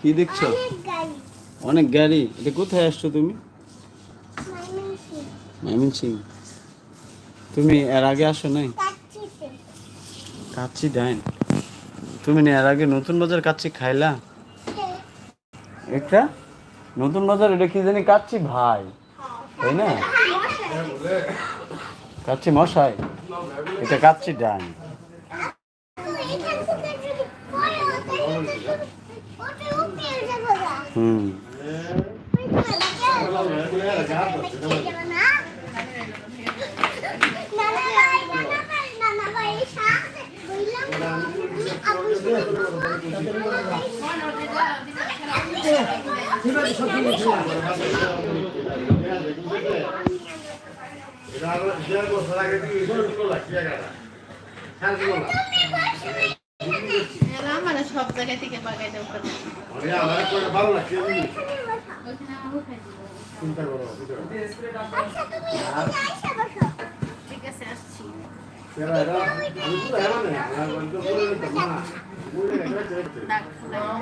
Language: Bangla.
কি দেখছ? অনেক গাড়ি। এটা কোথায় আসছো তুমি? মাইমিন সিং তুমি এর আগে আসো নাই? কাচ্চি ডাইন তুমি না এর আগে নতুন বাজার কাচ্চি খাইলা? একটা? নতুন বাজার এটা কি জানি কাচ্চি ভাই? তাই না? কাচ্চি মশাই? এটা কাচ্চি ডাইন যাব গা হুম। এরা মানে সব জায়গা থেকে বাগাই ভালো লাগছে চিন্তা করো ঠিক আছে আসছি। এরা এরা আমি তো এরা আমি তো বলে না। বলে দিতাম ডাক